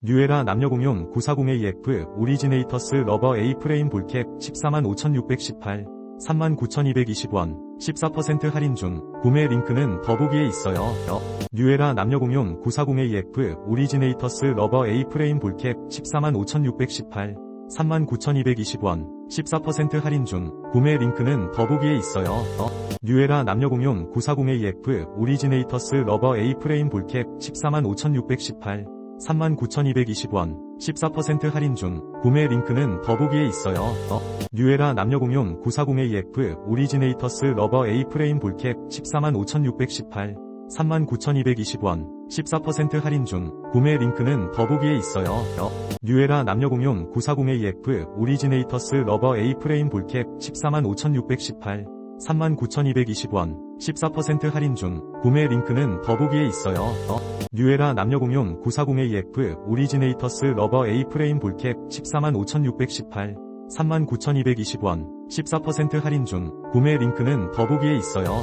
뉴에라 남녀공용 940AF 오리지네이터스 러버 A 프레임 볼캡 145,618 39,220원 14% 할인 중 구매 링크는 더보기에 있어요. 뉴에라 남녀공용 940AF 오리지네이터스 러버 A 프레임 볼캡 145,618 39,220원 14% 할인 중 구매 링크는 더보기에 있어요. 뉴에라 남녀공용 940AF 오리지네이터스 러버 A 프레임 볼캡 145,618 39,220원 14% 할인 중 구매 링크는 더보기에 있어요. 뉴에라 남녀공용 940AF 오리지네이터스 러버 A 프레임 볼캡 145,618 39,220원 14% 할인 중 구매 링크는 더보기에 있어요. 뉴에라 남녀공용 940AF 오리지네이터스 러버 A 프레임 볼캡 145,618 39,220원 14% 할인 중 구매 링크는 더보기에 있어요. 뉴에라 남녀공용 940AF 오리지네이터스 러버 A 프레임 볼캡 145,618 39,220원 14% 할인 중 구매 링크는 더보기에 있어요.